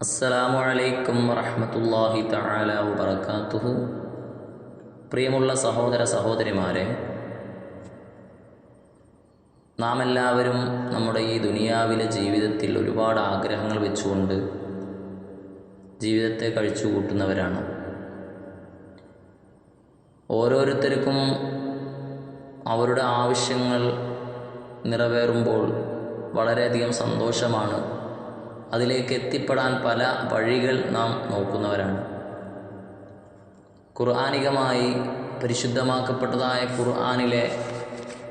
അസ്സലാമു അലൈക്കും വറഹമത്തല്ലാഹി തആല വബറകാതുഹു പ്രിയമുള്ള സഹോദര സഹോദരിമാരെ നാം എല്ലാവരും നമ്മുടെ ഈ ദുനിയാവിലെ ജീവിതത്തിൽ ഒരുപാട് ആഗ്രഹങ്ങൾ വെച്ചുകൊണ്ട് ജീവിതത്തെ കഴിച്ചു കൂട്ടുന്നവരാണ്. ഓരോരുത്തർക്കും അവരുടെ ആവശ്യങ്ങൾ നിറവേറുമ്പോൾ വളരെയധികം സന്തോഷമാണ് അതിലേക്ക് എത്തിപ്പെടാൻ പല വഴികൾ നാം നോക്കുന്നവരാണ്. ഖുർആാനികമായി പരിശുദ്ധമാക്കപ്പെട്ടതായ ഖുർആാനിലെ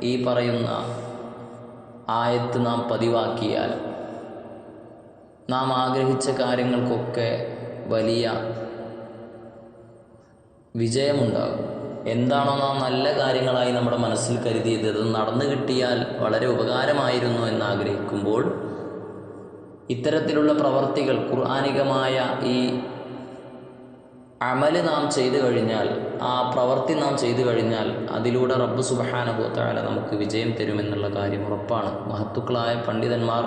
ഈ പറയുന്ന ആയത്ത് നാം പതിവാക്കിയാൽ നാം ആഗ്രഹിച്ച കാര്യങ്ങൾക്കൊക്കെ വലിയ വിജയമുണ്ടാകും. എന്താണോ നാം നല്ല കാര്യങ്ങളായി നമ്മുടെ മനസ്സിൽ കരുതിയത് അത് നടന്നു കിട്ടിയാൽ വളരെ ഉപകാരമായിരുന്നു എന്ന് ആഗ്രഹിക്കുമ്പോൾ ഇത്തരത്തിലുള്ള പ്രവർത്തികൾ ഖുർആാനികമായ ഈ അമൽ നാം ചെയ്തു കഴിഞ്ഞാൽ ആ പ്രവർത്തി നാം ചെയ്തു കഴിഞ്ഞാൽ അതിലൂടെ റബ്ബ് സുബഹാനുഭവത്താല നമുക്ക് വിജയം തരുമെന്നുള്ള കാര്യം ഉറപ്പാണ്. മഹത്തുക്കളായ പണ്ഡിതന്മാർ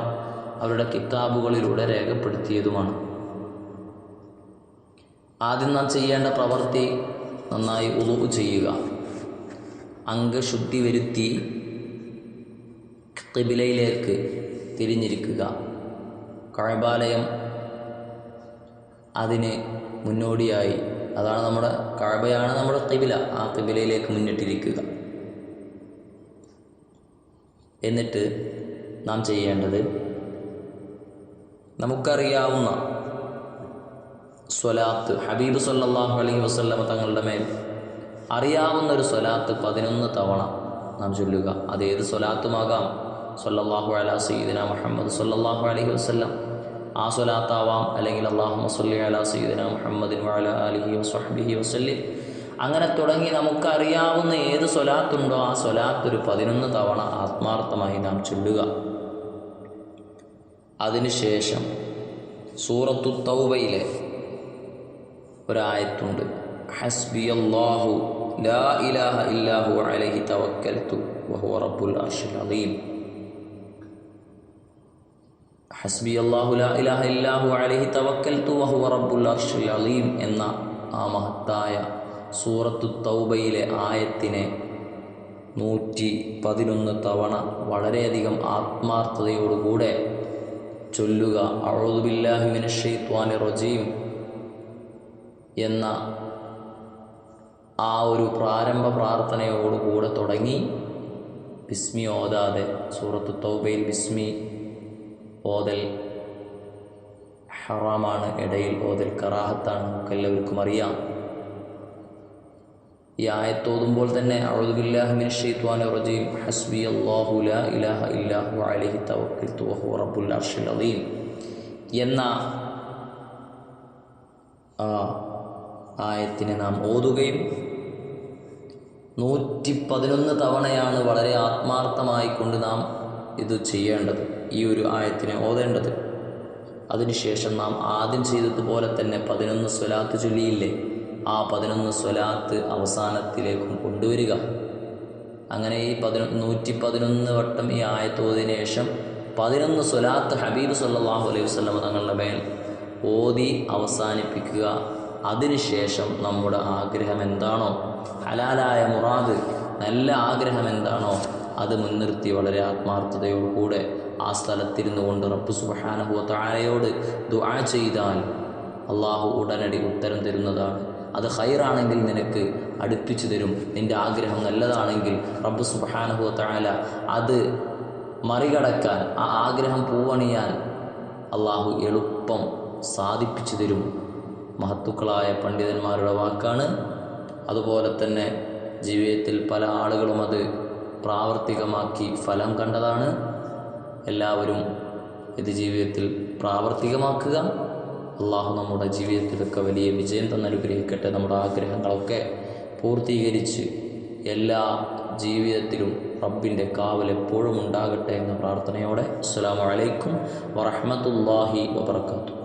അവരുടെ കിതാബുകളിലൂടെ രേഖപ്പെടുത്തിയതുമാണ്. ആദ്യം നാം ചെയ്യേണ്ട പ്രവൃത്തി നന്നായി ഉളവ് ചെയ്യുക. അംഗശുദ്ധി വരുത്തി കിബിലയിലേക്ക് തിരിഞ്ഞിരിക്കുക. കഴബാലയം അതിന് മുന്നോടിയായി. അതാണ് നമ്മുടെ കഴബയാണ് നമ്മുടെ കിബില ആ കിബിലയിലേക്ക് മുന്നിട്ടിരിക്കുക. എന്നിട്ട് നാം ചെയ്യേണ്ടത് നമുക്കറിയാവുന്ന സ്വലാത്ത് ഹബീബ് സല്ലാഹു അലൈഹി വസ്ലമ തങ്ങളുടെ മേൽ അറിയാവുന്ന ഒരു സ്വലാത്ത് പതിനൊന്ന് തവണ നാം ചൊല്ലുക. അത് ഏത് സ്വലാത്തുമാകാം? സല്ലല്ലാഹു അല സയ്യിദിന മുഹമ്മദ് സല്ലാഹു അലൈഹി വസ്ലം ആ സ്വലാത്താവാം. അല്ലെങ്കിൽ അള്ളാഹു മസ്ലി അല സയ്യിദിന മുഹമ്മദിൻ വഅല അലിഹി വസ്വഹ്ബിഹി വസല്ലി. അങ്ങനെ തുടങ്ങി നമുക്കറിയാവുന്ന ഏത് സ്വലാത്തുണ്ടോ ആ സ്വലാത്ത് ഒരു പതിനൊന്ന് തവണ ആത്മാർത്ഥമായി നാം ചൊല്ലുക. അതിനുശേഷം സൂറത്തു തൗബയിലെ ഒരായത്തുണ്ട്. ഹസ്ബി അള്ളാഹു ലാ ഇലാഹ ഇല്ലാഹു അലഹി തവക്കൽത്തു ബഹു റബ്ബുൽ അർഷിൽ അലീം ഹസ്ബി അള്ളാഹു ലാ ഇലാഹ അലൈഹി അർഷിൽ അലീം എന്ന ആ മഹത്തായ സൂറത്തു തൗബയിലെ ആയത്തിനെ നൂറ്റി പതിനൊന്ന് തവണ വളരെയധികം ആത്മാർത്ഥതയോടുകൂടെ ചൊല്ലുക. അഴുതുബില്ലാഹിമിന ഷെയ്ത്വാനി റജീം എന്ന ആ ഒരു പ്രാരംഭ പ്രാർത്ഥനയോടുകൂടെ തുടങ്ങി. ബിസ്മി ഓതാതെ സൂറത്തു തൗബയിൽ ബിസ്മി ഓതൽ ഹറാമാണ്. ഇടയിൽ ഓതൽ കറാഹത്താണ്. നമുക്ക് എല്ലാവർക്കും അറിയാം. ഈ ആയത്തോതുമ്പോൾ തന്നെ റജീം. ലാ ഇലാഹ റബ്ബുൽ അലീം എന്ന ആയത്തിനെ നാം ഓതുകയും നൂറ്റി പതിനൊന്ന് തവണയാണ് വളരെ ആത്മാർത്ഥമായി കൊണ്ട് നാം ഇത് ചെയ്യേണ്ടത് ഈ ഒരു ആയത്തിനെ ഓതേണ്ടത്. അതിനുശേഷം നാം ആദ്യം ചെയ്തതുപോലെ തന്നെ പതിനൊന്ന് സ്വലാത്ത് ചൊല്ലിയില്ലേ? ആ പതിനൊന്ന് സ്വലാത്ത് അവസാനത്തിലേക്കും കൊണ്ടുവരിക. അങ്ങനെ ഈ പതിനൊ നൂറ്റി പതിനൊന്ന് വട്ടം ഈ ആയത്തോതിന് ശേഷം പതിനൊന്ന് സ്വലാത്ത് ഹബീബ് സല്ലാഹു അലൈഹി വസ്ലമ തങ്ങളുടെ മേൽ ഓതി അവസാനിപ്പിക്കുക. അതിനുശേഷം നമ്മുടെ ആഗ്രഹം എന്താണോ? ഹലാലായ മുറാദ് നല്ല ആഗ്രഹം എന്താണോ അത് മുൻനിർത്തി വളരെ ആത്മാർത്ഥതയോടുകൂടെ ആ സ്ഥലത്തിരുന്നു കൊണ്ട് സുബ്ഹാനഹു വ താഴയോട് ദുആ ചെയ്താൽ അള്ളാഹു ഉടനടി ഉത്തരം തരുന്നതാണ്. അത് ഹൈറാണെങ്കിൽ നിനക്ക് അടുപ്പിച്ചു തരും. നിന്റെ ആഗ്രഹം നല്ലതാണെങ്കിൽ റബ്ബ് വ താല അത് മറികടക്കാൻ ആ ആഗ്രഹം പൂവണിയാൻ അള്ളാഹു എളുപ്പം സാധിപ്പിച്ചു തരും. മഹത്തുക്കളായ പണ്ഡിതന്മാരുടെ വാക്കാണ്. അതുപോലെ തന്നെ ജീവിതത്തിൽ പല ആളുകളും അത് പ്രാവർത്തികമാക്കി ഫലം കണ്ടതാണ്. എല്ലാവരും ഇത് ജീവിതത്തിൽ പ്രാവർത്തികമാക്കുക. അള്ളാഹു നമ്മുടെ ജീവിതത്തിലൊക്കെ വലിയ വിജയം തന്നനുഗ്രഹിക്കട്ടെ നമ്മുടെ ആഗ്രഹങ്ങളൊക്കെ പൂർത്തീകരിച്ച് എല്ലാ ജീവിതത്തിലും റബ്ബിന്റെ കാവൽ എപ്പോഴും ഉണ്ടാകട്ടെ എന്ന പ്രാർത്ഥനയോടെ. അസ്സാം വലൈക്കും വറഹമത്തല്ലാഹി വബർക്കാത്തു